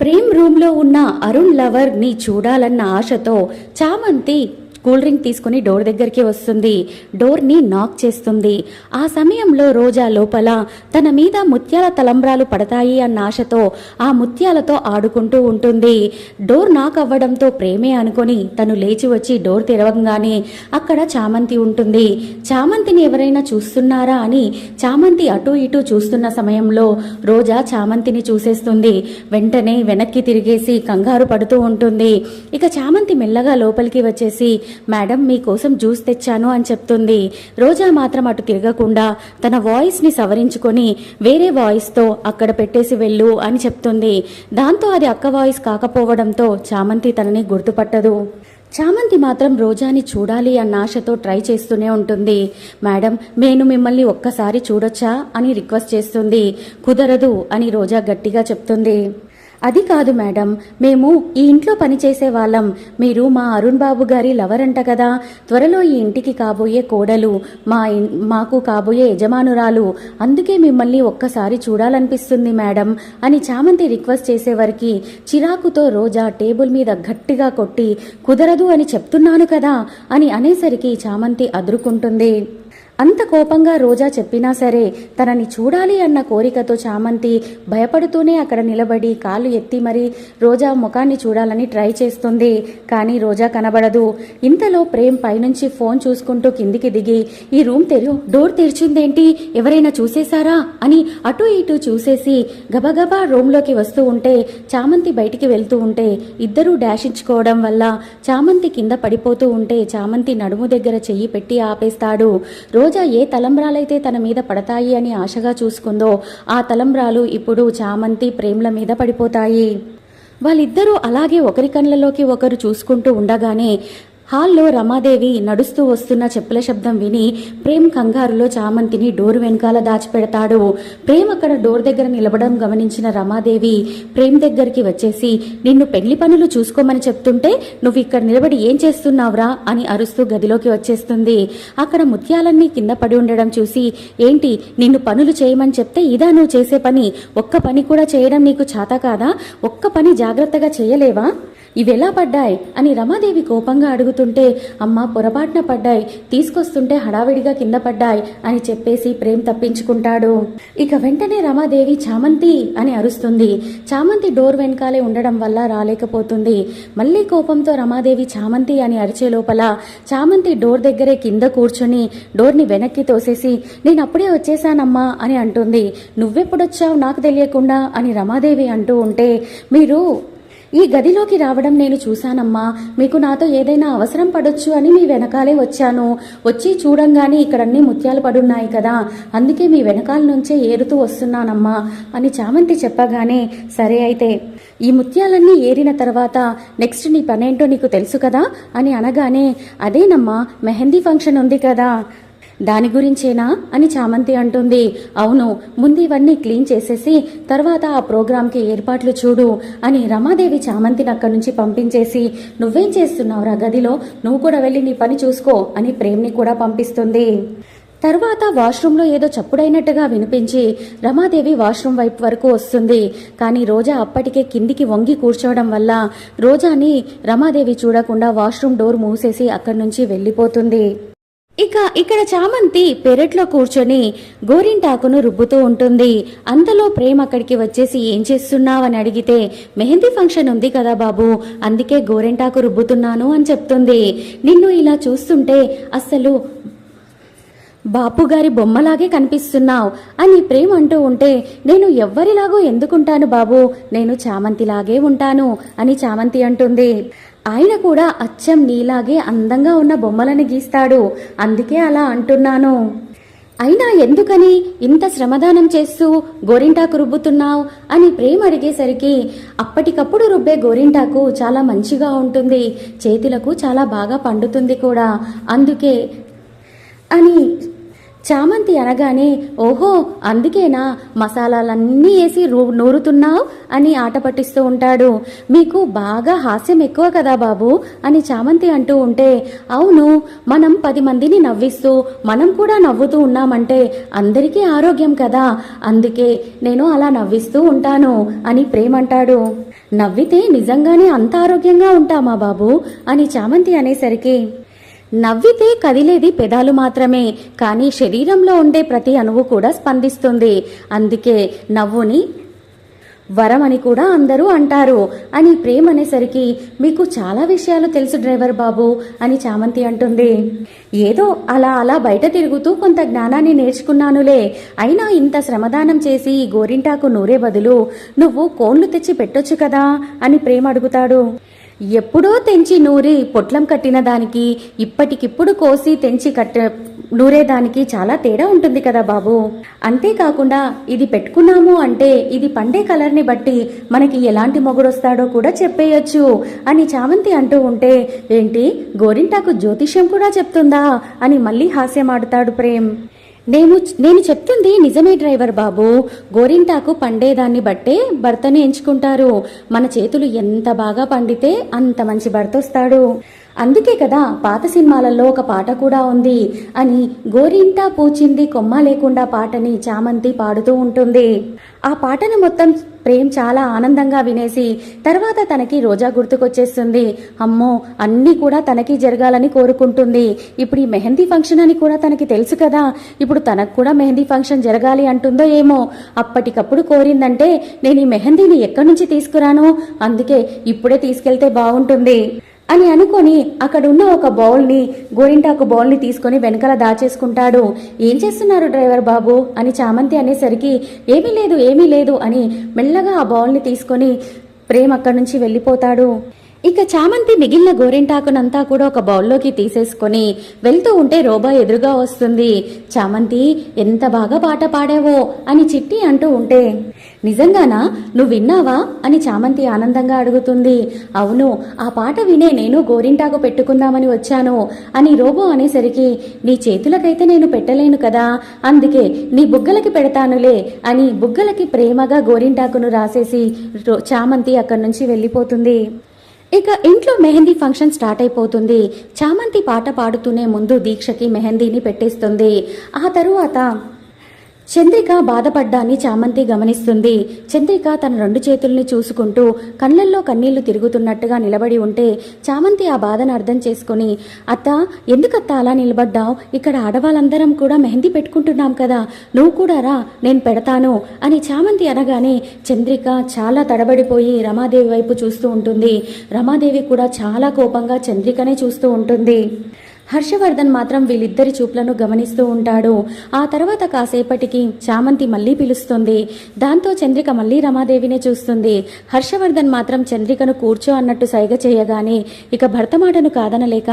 ప్రేమ్ రూమ్లో ఉన్న అరుణ్ లవర్ని చూడాలన్న ఆశతో చామంతి కూల్ డ్రింక్ తీసుకుని డోర్ దగ్గరికి వస్తుంది. డోర్ని నాక్ చేస్తుంది. ఆ సమయంలో రోజా లోపల తన మీద ముత్యాల తలంబ్రాలు పడతాయి అన్న ఆశతో ఆ ముత్యాలతో ఆడుకుంటూ ఉంటుంది. డోర్ నాక్ అవ్వడంతో ప్రేమే అనుకొని తను లేచి వచ్చి డోర్ తెరవగానే అక్కడ చామంతి ఉంటుంది. చామంతిని ఎవరైనా చూస్తున్నారా అని చామంతి అటు ఇటు చూస్తున్న సమయంలో రోజా చామంతిని చూసేస్తుంది. వెంటనే వెనక్కి తిరిగేసి కంగారు పడుతూ ఉంటుంది. ఇక చామంతి మెల్లగా లోపలికి వచ్చేసి మేడం మీకోసం జ్యూస్ తెచ్చాను అని చెప్తుంది. రోజా మాత్రం అటు తిరగకుండా తన వాయిస్ని సవరించుకొని వేరే వాయిస్తో అక్కడ పెట్టేసి వెళ్ళు అని చెప్తుంది. దాంతో అది అక్క వాయిస్ కాకపోవడంతో చామంతి తనని గుర్తుపట్టదు. చామంతి మాత్రం రోజాని చూడాలి అన్న ఆశతో ట్రై చేస్తూనే ఉంటుంది. మేడం నేను మిమ్మల్ని ఒక్కసారి చూడొచ్చా? అని రిక్వెస్ట్ చేస్తుంది. కుదరదు అని రోజా గట్టిగా చెప్తుంది. అది కాదు మేడం మేము ఈ ఇంట్లో పనిచేసే వాళ్ళం. మీరు మా అరుణ్ బాబు గారి లవర్ అంట కదా. త్వరలో ఈ ఇంటికి కాబోయే కోడలు మా మాకు కాబోయే యజమానురాలు. అందుకే మిమ్మల్ని ఒక్కసారి చూడాలనిపిస్తుంది మేడం అని చామంతి రిక్వెస్ట్ చేసేవరికి చిరాకుతో రోజా టేబుల్ మీద గట్టిగా కొట్టి కుదరదు అని చెప్తున్నాను కదా అని అనేసరికి చామంతి అదురుకుంటుంది. అంత కోపంగా రోజా చెప్పినా సరే తనని చూడాలి అన్న కోరికతో చామంతి భయపడుతూనే అక్కడ నిలబడి కాళ్ళు ఎత్తి మరీ రోజా ముఖాన్ని చూడాలని ట్రై చేస్తుంది. కానీ రోజా కనబడదు. ఇంతలో ప్రేమ్ పైనుంచి ఫోన్ చూసుకుంటూ కిందికి దిగి ఈ రూమ్ తెరు డోర్ తెరిచిందేంటి? ఎవరైనా చూసేశారా? అని అటు ఇటు చూసేసి గబగబా రూమ్లోకి వస్తూ ఉంటే చామంతి బయటికి వెళ్తూ ఉంటే ఇద్దరూ డాష్ ఇచ్చుకోవడం వల్ల చామంతి కింద పడిపోతూ ఉంటే చామంతి నడుము దగ్గర చెయ్యి పెట్టి ఆపేస్తాడు. రోజా ఏ తలంబ్రాలైతే తన మీద పడతాయి అని ఆశగా చూసుకుందో ఆ తలంబ్రాలు ఇప్పుడు చామంతి ప్రేమ్ల మీద పడిపోతాయి. వాళ్ళిద్దరూ అలాగే ఒకరి కళ్ళలోకి ఒకరు చూసుకుంటూ ఉండగానే హాల్లో రమాదేవి నడుస్తూ వస్తున్న చెప్పుల శబ్దం విని ప్రేమ్ కంగారులో చామంతిని డోర్ వెనకాల దాచిపెడతాడు. ప్రేమ్ అక్కడ డోర్ దగ్గర నిలబడం గమనించిన రమాదేవి ప్రేమ్ దగ్గరికి వచ్చేసి నిన్ను పెళ్ళి పనులు చూసుకోమని చెప్తుంటే నువ్వు ఇక్కడ నిలబడి ఏం చేస్తున్నావురా? అని అరుస్తూ గదిలోకి వచ్చేస్తుంది. అక్కడ ముత్యాలన్నీ కింద పడి ఉండడం చూసి ఏంటి నిన్ను పనులు చేయమని చెప్తే ఇదా నువ్వు చేసే పని? ఒక్క పని కూడా చేయడం నీకు చేత కాదా? ఒక్క పని జాగ్రత్తగా చేయలేవా? ఇవెలా పడ్డాయి అని రమాదేవి కోపంగా అడుగుతుంటే అమ్మ పొరపాటున పడ్డాయి తీసుకొస్తుంటే హడావిడిగా కింద పడ్డాయి అని చెప్పేసి ప్రేమ్ తప్పించుకుంటాడు. ఇక వెంటనే రమాదేవి చామంతి అని అరుస్తుంది. చామంతి డోర్ వెనకాలే ఉండడం వల్ల రాలేకపోతుంది. మళ్ళీ కోపంతో రమాదేవి చామంతి అని అరిచే లోపల చామంతి డోర్ దగ్గరే కింద కూర్చొని డోర్ని వెనక్కి తోసేసి నేను అప్పుడే వచ్చేసానమ్మా అని అంటుంది. నువ్వెప్పుడొచ్చావు నాకు తెలియకుండా అని రమాదేవి అంటూ ఉంటే మీరు ఈ గదిలోకి రావడం నేను చూశానమ్మా. మీకు నాతో ఏదైనా అవసరం పడొచ్చు అని మీ వెనకాలే వచ్చాను. వచ్చి చూడంగానే ఇక్కడన్నీ ముత్యాలు పడున్నాయి కదా. అందుకే మీ వెనకాల నుంచే ఏరుతూ వస్తున్నానమ్మా అని చామంతి చెప్పగానే సరే అయితే ఈ ముత్యాలన్నీ ఏరిన తర్వాత నెక్స్ట్ నీ పనేంటో నీకు తెలుసు కదా? అని అనగానే అదేనమ్మా మెహందీ ఫంక్షన్ ఉంది కదా. దాని గురించేనా అని చామంతి అంటుంది. అవును ముందు ఇవన్నీ క్లీన్ చేసేసి తర్వాత ఆ ప్రోగ్రాంకి ఏర్పాట్లు చూడు అని రమాదేవి చామంతిని అక్కడి నుంచి పంపించేసి నువ్వేం చేస్తున్నావురా గదిలో? నువ్వు కూడా వెళ్ళి నీ పని చూసుకో అని ప్రేమ్ని కూడా పంపిస్తుంది. తర్వాత వాష్రూంలో ఏదో చప్పుడైనట్టుగా వినిపించి రమాదేవి వాష్రూమ్ వైపు వరకు వస్తుంది. కానీ రోజా అప్పటికే కిందికి వంగి కూర్చోవడం వల్ల రోజాని రమాదేవి చూడకుండా వాష్రూమ్ డోర్ మూసేసి అక్కడి నుంచి వెళ్ళిపోతుంది. ఇక ఇక్కడ చామంతి పెరట్లో కూర్చొని గోరింటాకును రుబ్బుతూ ఉంటుంది. అంతలో ప్రేమ్ అక్కడికి వచ్చేసి ఏం చేస్తున్నావని అడిగితే మెహందీ ఫంక్షన్ ఉంది కదా బాబు అందుకే గోరింటాకు రుబ్బుతున్నాను అని చెప్తుంది. నిన్ను ఇలా చూస్తుంటే అస్సలు బాపు గారి బొమ్మలాగే కనిపిస్తున్నావు అని ప్రేమ్ అంటూ ఉంటే నేను ఎవ్వరిలాగో ఎందుకుంటాను బాబు? నేను చామంతిలాగే ఉంటాను అని చామంతి అంటుంది. ఆయన కూడా అచ్చం నీలాగే అందంగా ఉన్న బొమ్మలను గీస్తాడు. అందుకే అలా అంటున్నాను. అయినా ఎందుకని ఇంత శ్రమదానం చేస్తూ గోరింటాకు రుబ్బుతున్నావు అని ప్రేమ అడిగేసరికి అప్పటికప్పుడు రుబ్బే గోరింటాకు చాలా మంచిగా ఉంటుంది. చేతులకు చాలా బాగా పండుతుంది కూడా. అందుకే అని చామంతి అనగానే ఓహో అందుకేనా మసాలాలన్నీ వేసి రూ నూరుతున్నావు అని ఆట పట్టిస్తూ ఉంటాడు. మీకు బాగా హాస్యం ఎక్కువ కదా బాబు అని చామంతి అంటూ ఉంటే అవును మనం పది మందిని నవ్విస్తూ మనం కూడా నవ్వుతూ ఉన్నామంటే అందరికీ ఆరోగ్యం కదా. అందుకే నేను అలా నవ్విస్తూ ఉంటాను అని ప్రేమంటాడు. నవ్వితే నిజంగానే అంత ఆరోగ్యంగా ఉంటామా బాబు అని చామంతి అనేసరికి నవ్వితే కదిలేది పెదాలు మాత్రమే కానీ శరీరంలో ఉండే ప్రతి అణువు కూడా స్పందిస్తుంది. అందుకే నవ్వుని వరం అని కూడా అందరూ అంటారు. అని ప్రేమ్ అనేసరికి మీకు చాలా విషయాలు తెలుసు డ్రైవర్ బాబు అని చామంతి అంటుంది. ఏదో అలా అలా బయట తిరుగుతూ కొంత జ్ఞానాన్ని నేర్చుకున్నానులే. అయినా ఇంత శ్రమదానం చేసి ఈ గోరింటాకు నూరే బదులు నువ్వు కోన్లు తెచ్చి పెట్టొచ్చు కదా అని ప్రేమ్ అడుగుతాడు. ఎప్పుడో తెంచి నూరి పొట్లం కట్టిన దానికి ఇప్పటికిప్పుడు కోసి తెంచి కట్ట నూరేదానికి చాలా తేడా ఉంటుంది కదా బాబు. అంతేకాకుండా ఇది పెట్టుకున్నాము అంటే ఇది పండే కలర్ని బట్టి మనకి ఎలాంటి మొగుడొస్తాడో కూడా చెప్పేయొచ్చు అని చామంతి అంటూ ఉంటే ఏంటి గోరింటాకు జ్యోతిష్యం కూడా చెప్తుందా అని మళ్ళీ హాస్యమాడుతాడు ప్రేమ్. నేను నేను చెప్తుంది నిజమే డ్రైవర్ బాబు. గోరింటాకు పండేదాన్ని బట్టే భర్తని ఎంచుకుంటారు. మన చేతులు ఎంత బాగా పండితే అంత మంచి భర్త వస్తాడు అందుకే కదా పాత సినిమాలలో ఒక పాట కూడా ఉంది అని గోరింటా పూచింది కొమ్మ లేకుండా పాటని చామంతి పాడుతూ ఉంటుంది. ఆ పాటను మొత్తం ప్రేమ్ చాలా ఆనందంగా వినేసి తర్వాత తనకి రోజా గుర్తుకొచ్చేస్తుంది. అమ్మో అన్నీ కూడా తనకి జరగాలని కోరుకుంటుంది. ఇప్పుడు ఈ మెహందీ ఫంక్షన్ అని కూడా తనకి తెలుసు కదా. ఇప్పుడు తనకు కూడా మెహందీ ఫంక్షన్ జరగాలి అంటుందో ఏమో. అప్పటికప్పుడు కోరిందంటే నేను ఈ మెహందీని ఎక్కడి నుంచి తీసుకురాను? అందుకే ఇప్పుడే తీసుకెళ్తే బాగుంటుంది. అని అనుకొని అక్కడున్న ఒక బౌల్ని గోరింటాకు బౌల్ని తీసుకొని వెనకాల దాచేసుకుంటాడు. ఏం చేస్తున్నారు డ్రైవర్ బాబు? అని చామంతి అనేసరికి ఏమీ లేదు ఏమీ లేదు అని మెల్లగా ఆ బౌల్ని తీసుకొని ప్రేమ్ అక్కడి నుంచి వెళ్ళిపోతాడు. ఇక చామంతి మిగిలిన గోరింటాకునంతా కూడా ఒక బౌల్లోకి తీసేసుకొని వెళ్తూ ఉంటే రోబా ఎదురుగా వస్తుంది. చామంతి ఎంత బాగా పాట పాడావో అని చిట్టి అంటూ ఉంటే నిజంగానా? నువ్వు విన్నావా? అని చామంతి ఆనందంగా అడుగుతుంది. అవును ఆ పాట వినే నేను గోరింటాకు పెట్టుకుందామని వచ్చాను అని రోబో అనేసరికి నీ చేతులకైతే నేను పెట్టలేను కదా అందుకే నీ బుగ్గలకి పెడతానులే అని బుగ్గలకి ప్రేమగా గోరింటాకును రాసేసి రో- చామంతి అక్కడి నుంచి వెళ్ళిపోతుంది. ఇక ఇంట్లో మెహందీ ఫంక్షన్ స్టార్ట్ అయిపోతుంది. చామంతి పాట పాడుతూనే ముందు దీక్షకి మెహందీని పెట్టేస్తుంది. ఆ తరువాత చంద్రిక బాధపడ్డాన్ని చామంతి గమనిస్తుంది. చంద్రిక తన రెండు చేతుల్ని చూసుకుంటూ కళ్ళల్లో కన్నీళ్ళు తిరుగుతున్నట్టుగా నిలబడి ఉంటే చామంతి ఆ బాధను అర్థం చేసుకుని అత్త ఎందుకత్త అలా నిలబడ్డావు? ఇక్కడ ఆడవాళ్ళందరం కూడా మెహందీ పెట్టుకుంటున్నాం కదా. నువ్వు కూడా రా నేను పెడతాను అని చామంతి అనగానే చంద్రిక చాలా తడబడిపోయి రమాదేవి వైపు చూస్తూ ఉంటుంది. రమాదేవి కూడా చాలా కోపంగా చంద్రికనే చూస్తూ ఉంటుంది. హర్షవర్ధన్ మాత్రం వీళ్ళిద్దరి చూపులను గమనిస్తూ ఉంటాడు. ఆ తర్వాత కాసేపటికి చామంతి మళ్ళీ పిలుస్తుంది. దాంతో చంద్రిక మళ్ళీ రమాదేవినే చూస్తుంది. హర్షవర్ధన్ మాత్రం చంద్రికను కూర్చో అన్నట్టు సైగ చేయగానే ఇక భర్త మాటను కాదనలేక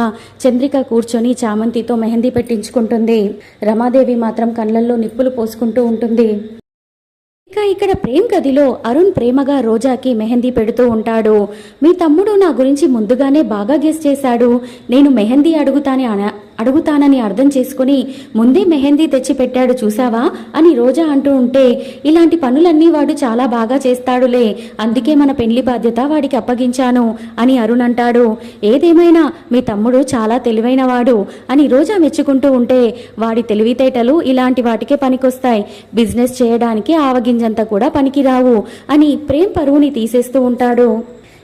చంద్రిక కూర్చొని చామంతితో మెహందీ పెట్టించుకుంటుంది. రమాదేవి మాత్రం కళ్ళల్లో నిప్పులు పోసుకుంటూ ఉంటుంది. ఇక ఇక్కడ ప్రేమ్ గదిలో అరుణ్ ప్రేమగా రోజాకి మెహందీ పెడుతూ ఉంటాడు. మీ తమ్ముడు నా గురించి ముందుగానే బాగా గెస్ చేశాడు. నేను మెహందీ అడుగుతానే అన అడుగుతానని అర్థం చేసుకుని ముందే మెహందీ తెచ్చి పెట్టాడు చూసావా అని రోజా అంటూ ఉంటే ఇలాంటి పనులన్నీ వాడు చాలా బాగా చేస్తాడులే అందుకే మన పెళ్ళి బాధ్యత వాడికి అప్పగించాను అని అరుణ్ అంటాడు. ఏదేమైనా మీ తమ్ముడు చాలా తెలివైనవాడు అని రోజా మెచ్చుకుంటూ ఉంటే వాడి తెలివితేటలు ఇలాంటి వాటికే పనికొస్తాయి బిజినెస్ చేయడానికి ఆవగింజంత కూడా పనికిరావు అని ప్రేమ్ పరువుని తీసేస్తూ ఉంటాడు.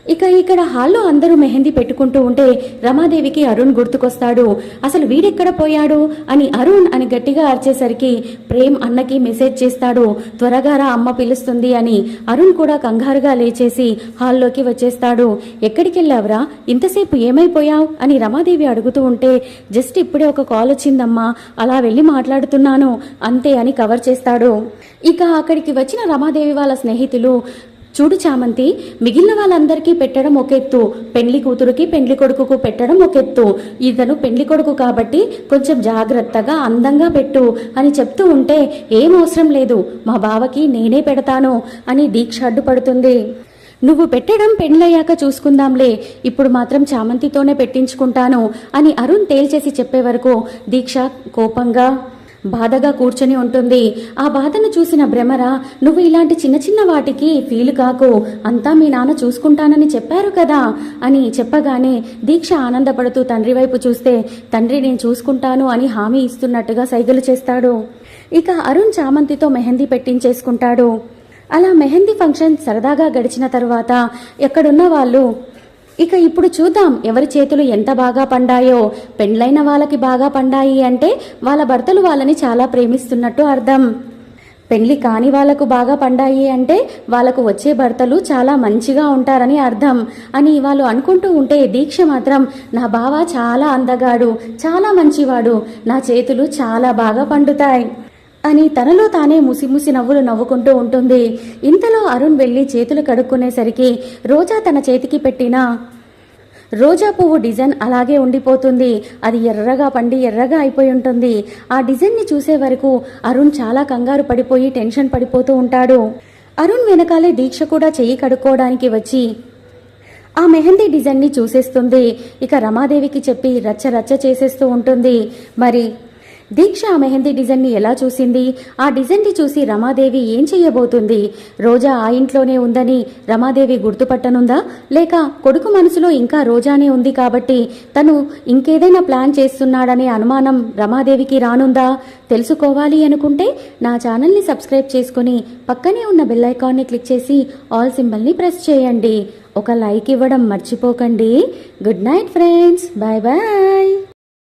ఇక ఇక్కడ హాల్లో అందరూ మెహందీ పెట్టుకుంటూ ఉంటే రమాదేవికి అరుణ్ గుర్తుకొస్తాడు. అసలు వీడెక్కడ పోయాడు? అని అరుణ్ అని గట్టిగా అరిచేసరికి ప్రేమ్ అన్నకి మెసేజ్ చేస్తాడు. త్వరగా రా అమ్మ పిలుస్తుంది అని అరుణ్ కూడా కంగారుగా లేచేసి హాల్లోకి వచ్చేస్తాడు. ఎక్కడికి వెళ్ళావురా ఇంతసేపు ఏమైపోయావు? అని రమాదేవి అడుగుతూ ఉంటే జస్ట్ ఇప్పుడే ఒక కాల్ వచ్చిందమ్మా. అలా వెళ్ళి మాట్లాడుతున్నాను. అంతే అని కవర్ చేస్తాడు. ఇక అక్కడికి వచ్చిన రమాదేవి వాళ్ళ స్నేహితులు చూడు చామంతి మిగిలిన వాళ్ళందరికీ పెట్టడం ఒక ఎత్తు. పెండ్లి కూతురుకి పెండ్లి కొడుకుకు పెట్టడం ఒక ఎత్తు. ఇతను పెండ్లి కొడుకు కాబట్టి కొంచెం జాగ్రత్తగా అందంగా పెట్టు అని చెప్తూ ఉంటే ఏం అవసరం లేదు. మా బావకి నేనే పెడతాను అని దీక్ష అడ్డుపడుతుంది. నువ్వు పెట్టడం పెండ్లయ్యాక చూసుకుందాంలే. ఇప్పుడు మాత్రం చామంతితోనే పెట్టించుకుంటాను అని అరుణ్ తేల్చేసి చెప్పే వరకు దీక్ష కోపంగా బాధగా కూర్చొని ఉంటుంది. ఆ బాధను చూసిన భ్రమర నువ్వు ఇలాంటి చిన్న చిన్న వాటికి ఫీల్ కాకు. అంతా మీ నాన్న చూసుకుంటానని చెప్పారు కదా అని చెప్పగానే దీక్ష ఆనందపడుతూ తండ్రి వైపు చూస్తే తండ్రి నేను చూసుకుంటాను అని హామీ ఇస్తున్నట్టుగా సైగలు చేస్తాడు. ఇక అరుణ్ చామంతితో మెహందీ పెట్టించేసుకుంటాడు. అలా మెహందీ ఫంక్షన్ సరదాగా గడిచిన తర్వాత ఎక్కడున్న వాళ్ళు ఇక ఇప్పుడు చూద్దాం ఎవరి చేతులు ఎంత బాగా పండాయో. పెండ్లైన వాళ్ళకి బాగా పండాయి అంటే వాళ్ళ భర్తలు వాళ్ళని చాలా ప్రేమిస్తున్నట్టు అర్థం. పెళ్ళి కాని వాళ్ళకు బాగా పండాయి అంటే వాళ్ళకు వచ్చే భర్తలు చాలా మంచిగా ఉంటారని అర్థం అని వాళ్ళు అనుకుంటూ ఉంటే దీక్ష మాత్రం నా బావ చాలా అందగాడు చాలా మంచివాడు నా చేతులు చాలా బాగా పండుతాయి. అని తనలో తానే ముసిముసి నవ్వులు నవ్వుకుంటూ ఉంటుంది. ఇంతలో అరుణ్ వెళ్ళి చేతులు కడుక్కునేసరికి రోజా తన చేతికి పెట్టిన రోజా పువ్వు డిజైన్ అలాగే ఉండిపోతుంది. అది ఎర్రగా పండి ఎర్రగా అయిపోయి ఉంటుంది. ఆ డిజైన్ని చూసే వరకు అరుణ్ చాలా కంగారు పడిపోయి టెన్షన్ పడిపోతూ ఉంటాడు. అరుణ్ వెనకాలే దీక్ష కూడా చెయ్యి కడుక్కోవడానికి వచ్చి ఆ మెహందీ డిజైన్ని చూసేస్తుంది. ఇక రమాదేవికి చెప్పి రచ్చ రచ్చ చేసేస్తూ ఉంటుంది. మరి దీక్ష ఆ మెహందీ డిజైన్ని ఎలా చూసింది? ఆ డిజైన్ని చూసి రమాదేవి ఏం చెయ్యబోతుంది రోజా ఆ ఇంట్లోనే ఉందని రమాదేవి గుర్తుపట్టనుందా? లేక కొడుకు మనసులో ఇంకా రోజానే ఉంది కాబట్టి తను ఇంకేదైనా ప్లాన్ చేస్తున్నాడనే అనుమానం రమాదేవికి రానుందా? తెలుసుకోవాలి అనుకుంటే నా ఛానల్ని సబ్స్క్రైబ్ చేసుకుని పక్కనే ఉన్న బెల్ ఐకాన్ని క్లిక్ చేసి ఆల్ సింబల్ని ప్రెస్ చేయండి. ఒక లైక్ ఇవ్వడం మర్చిపోకండి. Good night friends. Bye bye